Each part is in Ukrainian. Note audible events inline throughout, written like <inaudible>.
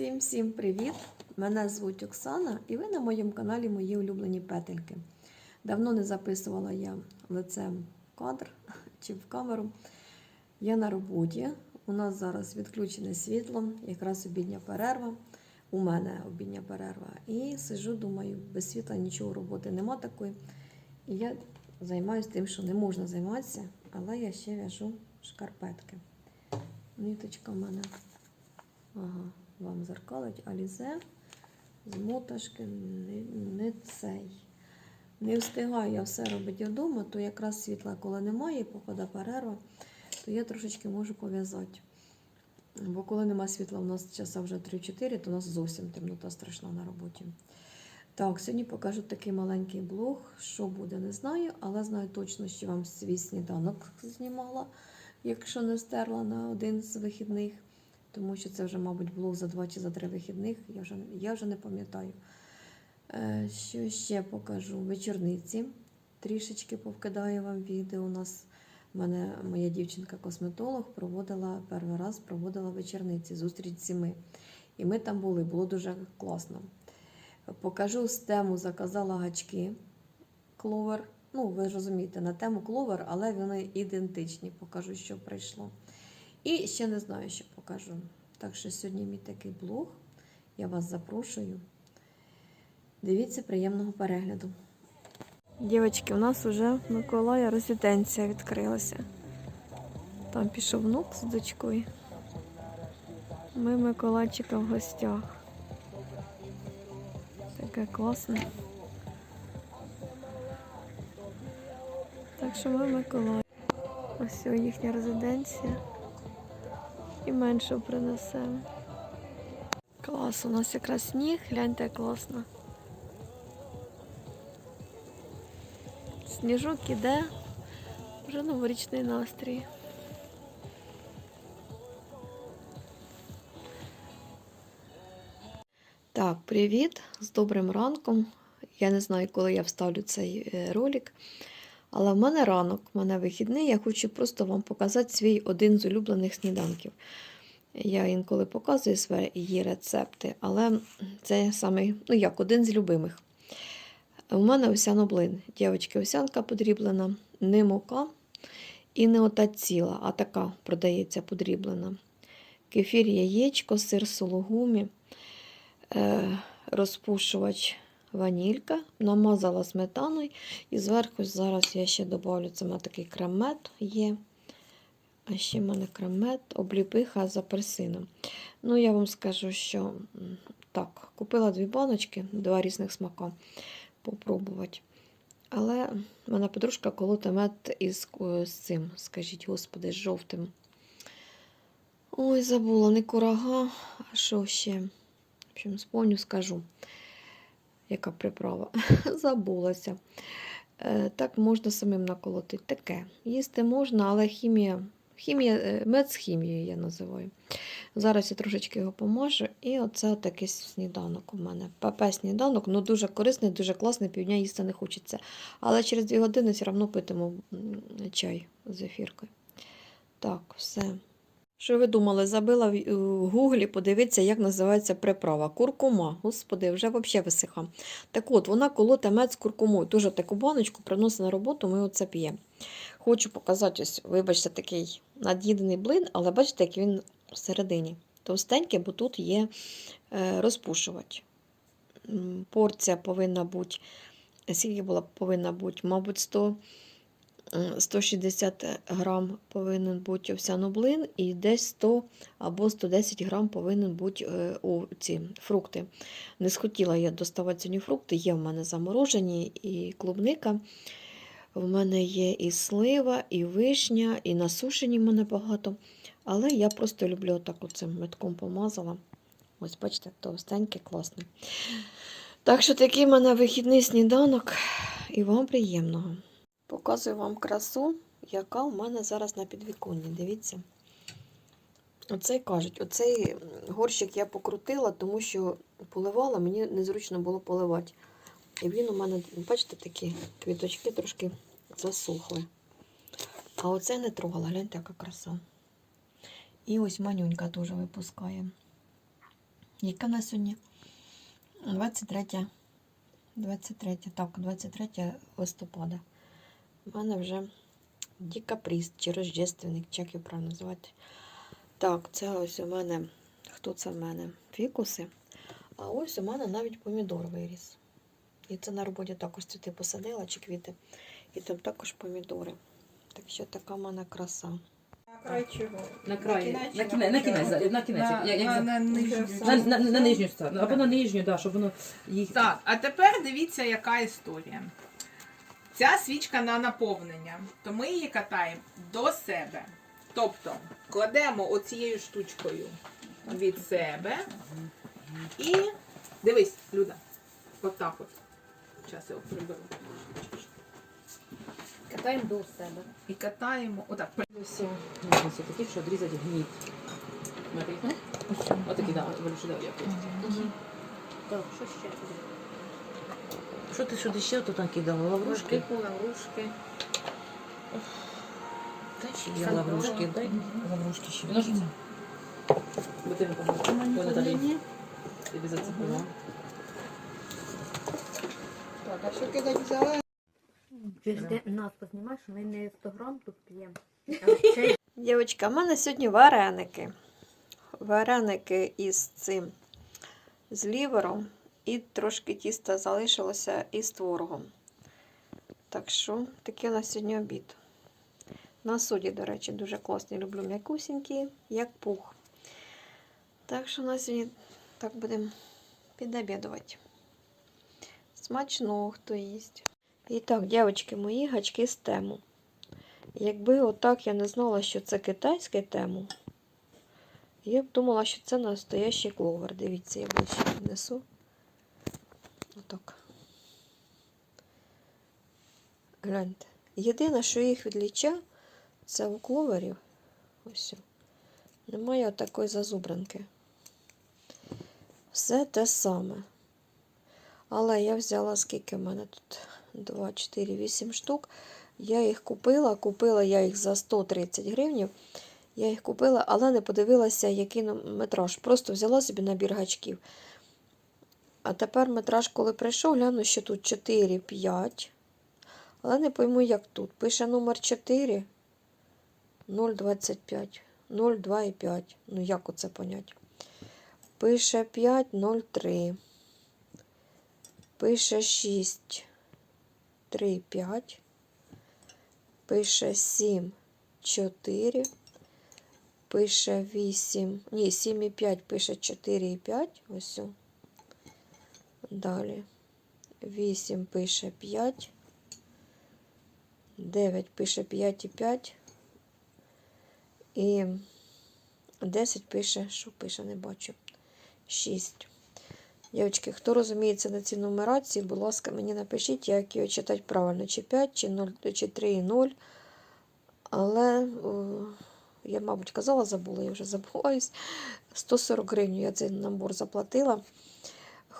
Всім-всім привіт! Мене звуть Оксана і ви на моєму каналі Мої улюблені петельки. Давно не записувала я лицем кадр <laughs> чи в камеру. Я на роботі. У нас зараз відключене світло, якраз обідня перерва. У мене обідня перерва. І сижу, думаю, без світла нічого роботи нема такої. І я займаюся тим, що не можна займатися, але я ще в'яжу шкарпетки. Ниточка в мене ага, вам зеркалить, алізе з моташки не, цей. Не встигаю я все робити вдома, то якраз світла, коли немає, похода перерва, то я трошечки можу пов'язати. Бо коли нема світла, у нас часа вже 3-4, то у нас зовсім темнота страшна на роботі. Так, сьогодні покажу такий маленький блог. Що буде, не знаю, але знаю точно, що вам свій сніданок знімала, якщо не стерла на один з вихідних. Тому що це вже, мабуть, блог за два чи за три вихідних. Я вже, я вже не пам'ятаю. Е, Що ще покажу? Вечорниці. Трішечки повкидаю вам відео. У нас в мене моя дівчинка-косметолог проводила перший раз проводила вечорниці, зустріч зими. І ми там були, було дуже класно. Покажу з тему заказала гачки кловер. Ну, ви розумієте, на тему кловер, але вони ідентичні. Покажу, що прийшло. І ще не знаю, що покажу. Так що сьогодні мій такий блог. Я вас запрошую. Дивіться приємного перегляду. Дівчатки, у нас вже Миколая резиденція відкрилася. Там пішов внук з дочкою. Ми Миколайчика в гостях. Таке класне. Так що ми Миколай. Ось їхня резиденція. І менше принесемо. Клас, у нас якраз сніг, гляньте, класно. Сніжок іде, вже новорічний настрій. Так, привіт, з добрим ранком. Я не знаю, коли я вставлю цей е, ролик. Але в мене ранок, в мене вихідний, я хочу просто вам показати свій один з улюблених сніданків. Я інколи показую свої рецепти, але це саме, ну як, один з любимих. У мене овсяноблин. Дівчатки, овсянка подріблена, не мука і не ота ціла, а така продається подріблена. Кефір, яєчко, сир сологумі, е, розпушувач ванілька, намазала сметаною і зверху зараз я ще додавлю, це мене такий кремет є. А ще в мене кремет, обліпиха з апельсином. Ну, я вам скажу, що так, купила дві баночки, два різних смака попробувати. Але мене подружка колоти мед із ко- з цим, скажіть, господи, з жовтим. Ой, забула, не курага, а що ще? В общем, спомню, скажу, яка приправа. <laughs> Забулася. Е, Так можна самим наколоти. Таке. Їсти можна, але хімія, хімія, е, мед я називаю. Зараз я трошечки його помажу, і оце такий сніданок у мене. ПП сніданок, ну дуже корисний, дуже класний, півдня їсти не хочеться. Але через 2 години все одно питиму чай з ефіркою. Так, все. Що ви думали, забила в е, гуглі, подивитися, як називається приправа. Куркума. Господи, вже взагалі висиха. Так от, вона колоте мед з куркумою. Дуже таку баночку приносить на роботу, ми оце п'ємо. Хочу показати, ось, вибачте, такий над'їдений блин, але бачите, як він всередині. Товстенький, бо тут є е, розпушувач. Порція повинна бути, скільки була повинна бути, мабуть, 100, м, 160 грам повинен бути овсяноблин і десь 100 або 110 грам повинен бути е, у ці фрукти. Не схотіла я доставати сьогодні фрукти, є в мене заморожені і клубника. В мене є і слива, і вишня, і насушені в мене багато. Але я просто люблю отак оцим метком помазала. Ось, бачите, товстенький, класний. Так що такий в мене вихідний сніданок, і вам приємного. Показую вам красу, яка у мене зараз на підвіконні. Дивіться. Оцей кажуть, оцей горщик я покрутила, тому що поливала, мені незручно було поливати. І він у мене, бачите, такі квіточки трошки засохли. А оце не трогала, гляньте, яка краса. І ось манюнька теж випускає. Яка на сьогодні? 23. 23, так, 23 листопада. У мене вже декаприст чи рождественник, чи як його правильно називати. Так, це ось у мене, хто це в мене? Фікуси. А ось у мене навіть помідор виріс. І це на роботі також цвіти посадила чи квіти. І там також помідори. Так що така в мене краса. На край чого? На кінець на кінець, на кінець, на кінець. На- як- як на- за- на нижню на, на, на нижню сторону, або на нижню, да, щоб воно їх... Так, а тепер дивіться, яка історія. Ця свічка на наповнення, то ми її катаємо до себе. Тобто кладемо оцією штучкою від себе і дивись, Люда, отак от. Зараз я його приберу. Катаємо до себе. І катаємо отак. Ось такі, що відрізати гніт. Отакі, да, більше да, як. Так, що ще? Що ти сюди ще тут накидала? Лаврушки? Лаврушки, лаврушки. Дай ще є лаврушки, дай лаврушки ще. Ножниці. Бо ти не по Наталі. Тобі зацепила. Так, а що кидати взяла? Ти нас познімаєш, ми не 100 грам тут п'ємо. Дівчатка, в мене сьогодні вареники. Вареники із цим з лівером. І трошки тіста залишилося із творогом. Так що такий у нас сьогодні обід. На суді, до речі, дуже класні. Люблю м'якусінькі, як пух. Так що на сьогодні так будемо підобідувати. Смачно, хто їсть. І так, дівчатки, мої гачки з тему. Якби отак я не знала, що це китайське тему, я б думала, що це настоящий кловер. Дивіться, я ближче піднесу. Отак. Гляньте. Єдине, що їх відліча, це у кловерів. Ось. Немає такої зазубранки. Все те саме. Але я взяла, скільки в мене тут? 2, 4, 8 штук. Я їх купила, купила я їх за 130 гривнів. Я їх купила, але не подивилася, який метраж. Просто взяла собі набір гачків. А тепер метраж, коли прийшов, гляну, що тут 4, 5. Але не пойму, як тут. Пише номер 4, 0,25, 0,2,5. Ну, як оце понять? Пише 5, 0,3. Пише 6, 3, 5 пише 7, 4, пише 8, ні, 7,5 пише 4,5, ось. Далі 8 пише 5, 9 пише 5,5 і 10 пише, що пише, не бачу, 6. Дівчатки, хто розуміється на цій нумерації, будь ласка, мені напишіть, як його читати правильно, чи 5, чи 0, чи 3 і 0. Але о, я, мабуть, казала, забула, я вже забуваюсь. 140 гривень я цей набор заплатила.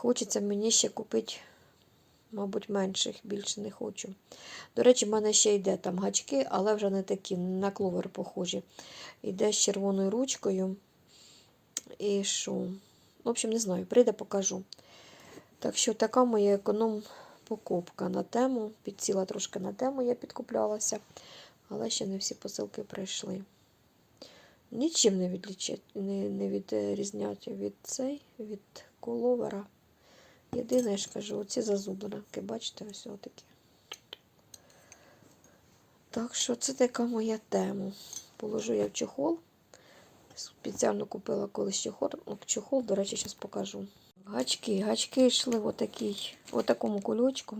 Хочеться мені ще купити, мабуть, менших, більше не хочу. До речі, в мене ще йде там гачки, але вже не такі, на кловер похожі. Йде з червоною ручкою. І що? В общем, не знаю, прийде, покажу. Так що така моя економ-покупка на тему. Підсіла трошки на тему, я підкуплялася, але ще не всі посилки прийшли. Нічим не відрізнять від цей, від коловера. Єдине, я ж кажу, оці зазубринки, бачите, ось отакі. Так що це така моя тема. Положу я в чохол. Спеціально купила колись чохол, ну, чохол, до речі, зараз покажу. Гачки, гачки йшли отакий, отакому кульочку.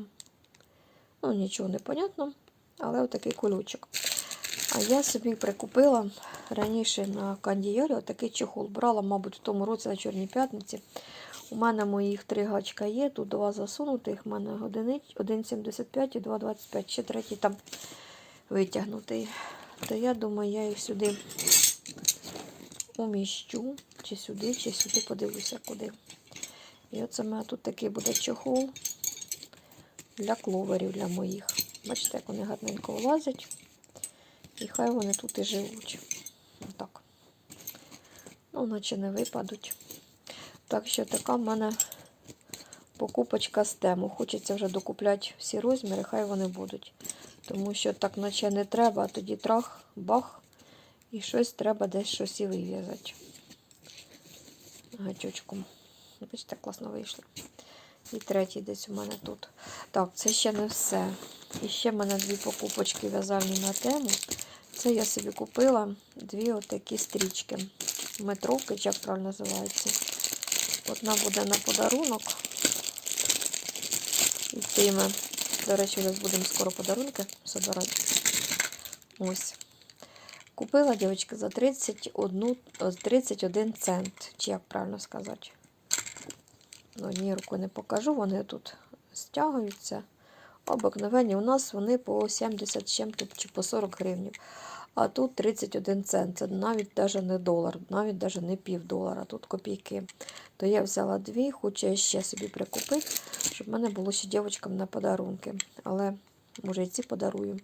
Ну, нічого не понятно, але отакий кульочок. А я собі прикупила раніше на кандіярі отакий чохол. Брала, мабуть, в тому році на Чорній п'ятниці. У мене моїх три гачка є, тут два засунутих, в мене 1,75 і 2,25, ще третій там витягнутий. То я думаю, я їх сюди уміщу, чи сюди, чи сюди, подивлюся куди. І оце в мене тут такий буде чохол для кловерів, для моїх. Бачите, як вони гарненько влазять. І хай вони тут і живуть. Отак. Ну, наче не випадуть. Так що така в мене покупочка з тему. Хочеться вже докупляти всі розміри, хай вони будуть. Тому що так наче не треба, а тоді трах, бах, і щось треба десь щось і вив'язати. Гачочком. Бачите, класно вийшло. І третій десь у мене тут. Так, це ще не все. І ще в мене дві покупочки в'язальні на тему. Це я собі купила дві отакі стрічки. Метровки, як правильно називається. Одна буде на подарунок. Йтиме. До речі, зараз будемо скоро подарунки збирати. Ось. Купила, дівчатки, за 31, 31 цент. Чи як правильно сказати? Ну, Однією рукою не покажу, вони тут стягуються. Обикновені у нас вони по 70 з чим-то чи по 40 гривень. А тут 31 цент. Це навіть даже не долар, навіть даже не пів долара, тут копійки. То я взяла дві, хочу я ще собі прикупити, щоб в мене було ще дівчаткам на подарунки. Але може і ці подарую,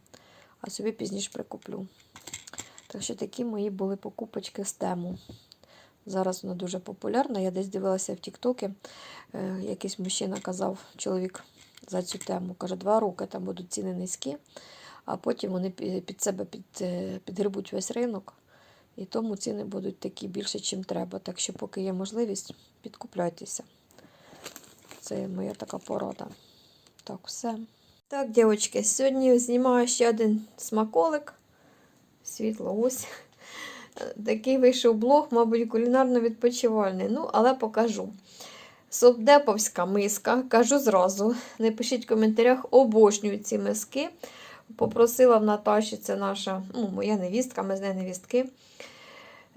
а собі пізніше прикуплю. Так що такі мої були покупочки з тему. Зараз вона дуже популярна. Я десь дивилася в Тіктокі. Е, якийсь мужчина казав, чоловік за цю тему. Каже, два роки там будуть ціни низькі, а потім вони під себе під, е, підгребуть весь ринок. І тому ціни будуть такі більше, чим треба. Так що, поки є можливість, підкупляйтеся. Це моя така порада. Так, все. Так, дівчатки, сьогодні знімаю ще один смаколик. Світло ось. Такий вийшов блог, мабуть, кулінарно-відпочивальний. Ну, але покажу. Совдеповська миска, кажу зразу. Не пишіть в коментарях, обожнюю ці миски. Попросила в Наташі, це наша, ну, моя невістка, ми з нею невістки.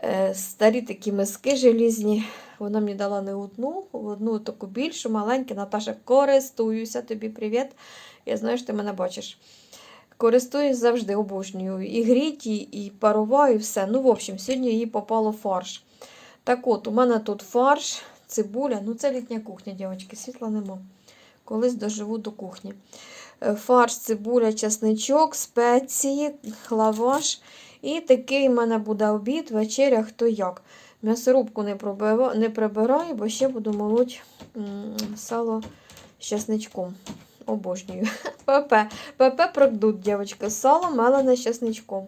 Е, Старі такі миски желізні. Вона мені дала не одну, одну таку більшу, маленьку. Наташа, користуюся тобі, привіт. Я знаю, що ти мене бачиш. Користуюсь завжди обожнюю. І гріті, і парова, і все. Ну, в общем, сьогодні їй попало фарш. Так от, у мене тут фарш, цибуля. Ну, це літня кухня, дівчатки, світла нема. Колись доживу до кухні. Е, Фарш, цибуля, чесничок, спеції, лаваш. І такий в мене буде обід, вечеря, хто як. М'ясорубку не, не прибираю, бо ще буду молоть сало з чесничком. Обожнюю. ПП. ПП продукт, дівчатка. Сало мелене з чесничком.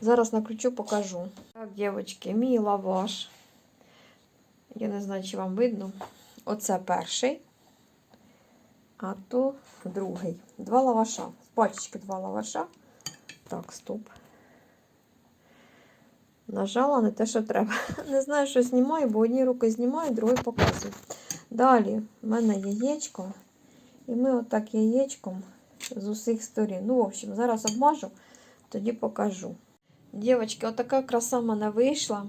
Зараз накручу, покажу. Так, дівчатки, мій лаваш. Я не знаю, чи вам видно. Оце перший. А то другий. Два лаваша. Пачечки два лаваша. Так, стоп. Нажала не те, що треба. <laughs> Не знаю, що знімаю, бо одні руки знімаю, другою показую. Далі в мене яєчко. І ми отак яєчком з усіх сторін. Ну, в общем, зараз обмажу, тоді покажу. Дівчатки, отака краса в мене вийшла.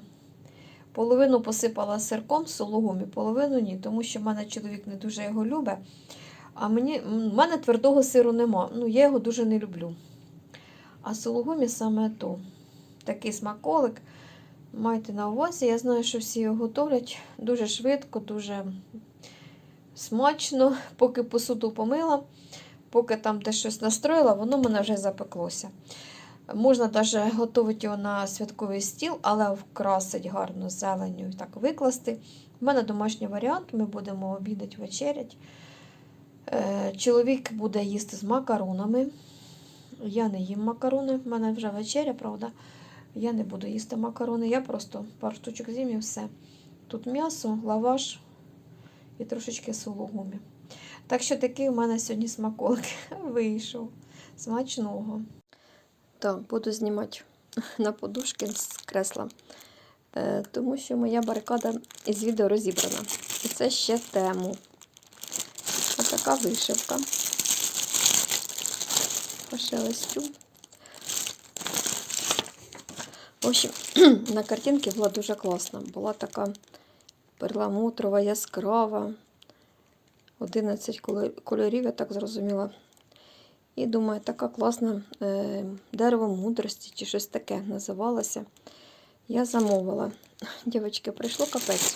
Половину посипала сирком з сологумі, половину ні, тому що в мене чоловік не дуже його любить. А мені, в мене твердого сиру нема. Ну, я його дуже не люблю. А сологумі саме то. Такий смаколик. Майте на увазі. Я знаю, що всі його готовлять дуже швидко, дуже смачно. Поки посуду помила, поки там те щось настроїла, воно мене вже запеклося. Можна навіть готувати його на святковий стіл, але вкрасить гарно зеленню і так викласти. У мене домашній варіант, ми будемо обідати вечерять. Е, Чоловік буде їсти з макаронами. Я не їм макарони, в мене вже вечеря, правда. Я не буду їсти макарони, я просто пару штучок з'їм і все. Тут м'ясо, лаваш і трошечки сологумі. Так що такий у мене сьогодні смаколик <laughs> вийшов. Смачного. Так, буду знімати <laughs> на подушки з кресла. Е, тому що моя барикада із відео розібрана. І це ще тему. Така вишивка. Пошелестю. В общем, <clears throat> на картинці була дуже класна. Була така перламутрова, яскрава. 11 кольорів, я так зрозуміла. І думаю, така класна е, дерево мудрості чи щось таке називалося. Я замовила. <clears throat> Дівчатки, прийшло капець.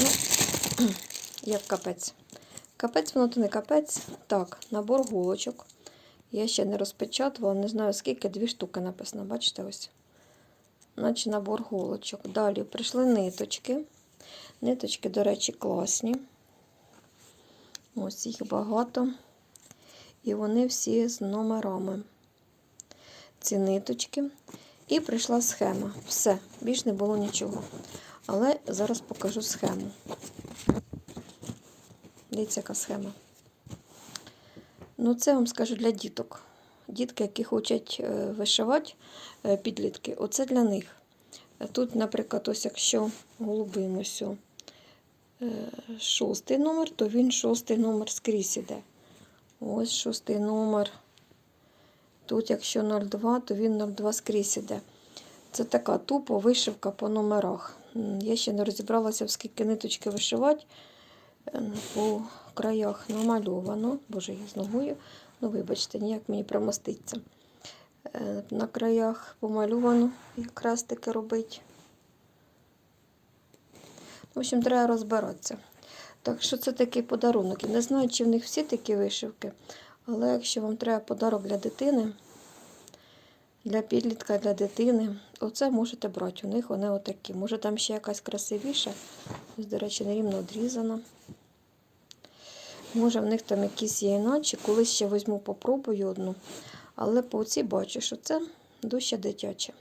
Ну, <clears throat> як капець. Капець, воно то не капець. Так, набор голочок. Я ще не розпечатувала, не знаю скільки, дві штуки написано, бачите ось. Наче набор голочок. Далі прийшли ниточки. Ниточки, до речі, класні. Ось їх багато. І вони всі з номерами. Ці ниточки. І прийшла схема. Все, більш не було нічого. Але зараз покажу схему. Дивіться, яка схема. Ну, це вам скажу для діток. Дітки, які хочуть е, вишивати е, підлітки, оце для них. Е, Тут, наприклад, ось якщо голубимося шостий номер, то він шостий номер скрізь іде. Ось шостий номер. Тут, якщо 02, то він 02 скрізь іде. Це така тупо вишивка по номерах. Я ще не розібралася, в скільки ниточки вишивати. По краях намальовано. Боже, я з ногою. Ну, вибачте, ніяк мені промоститься. Е, На краях помальовано, якраз таки робить. В общем, треба розбиратися. Так що це такий подарунок. Не знаю, чи в них всі такі вишивки, але якщо вам треба подарок для дитини, для підлітка, для дитини, оце можете брати. У них вони отакі. Може там ще якась красивіша. Ось, до речі, нерівно одрізана. Може, в них там якісь є іначе. Колись ще візьму, попробую одну. Але по оцій бачу, що це дужче дитяче.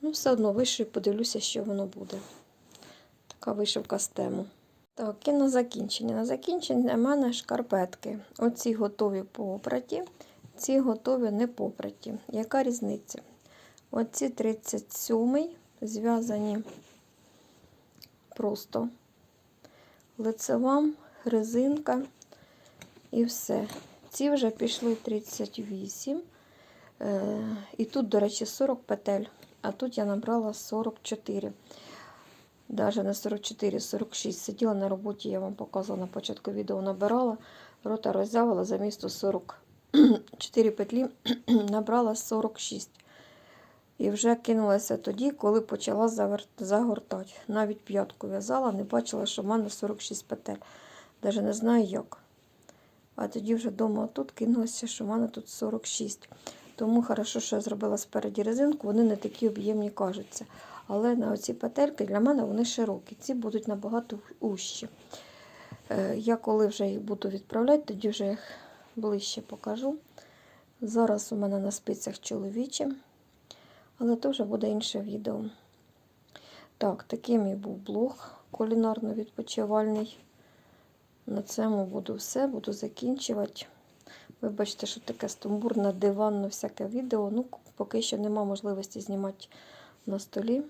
Ну, все одно вишию, подивлюся, що воно буде. Така вишивка з тему. Так, і на закінчення. На закінчення в мене шкарпетки. Оці готові попраті, ці готові не попраті. Яка різниця? Оці 37 зв'язані просто лицева, резинка і все. Ці вже пішли 38. Е, і тут, до речі, 40 петель, а тут я набрала 44. Даже не 44, 46. Сиділа на роботі, я вам показувала на початку відео, набирала, рота роззявила за місто <clears throat> 44 петлі, <clears throat> набрала 46. І вже кинулася тоді, коли почала загортати. Навіть п'ятку в'язала, не бачила, що в мене 46 петель. Даже не знаю як. А тоді вже вдома тут кинулася, що в мене тут 46. Тому хорошо, що я зробила спереді резинку, вони не такі об'ємні кажуться. Але на оці петельки для мене вони широкі. Ці будуть набагато ущі. Е, Я коли вже їх буду відправляти, тоді вже їх ближче покажу. Зараз у мене на спицях чоловічі, але то вже буде інше відео. Так, такий мій був блог кулінарно-відпочивальний. На цьому буду все, буду закінчувати. Вибачте, що таке стумбурне, диванно всяке відео. Ну, поки що нема можливості знімати на столі.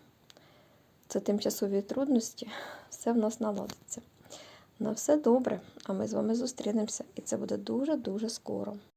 Це тимчасові трудності. Все в нас наладиться. На все добре, а ми з вами зустрінемося. І це буде дуже-дуже скоро.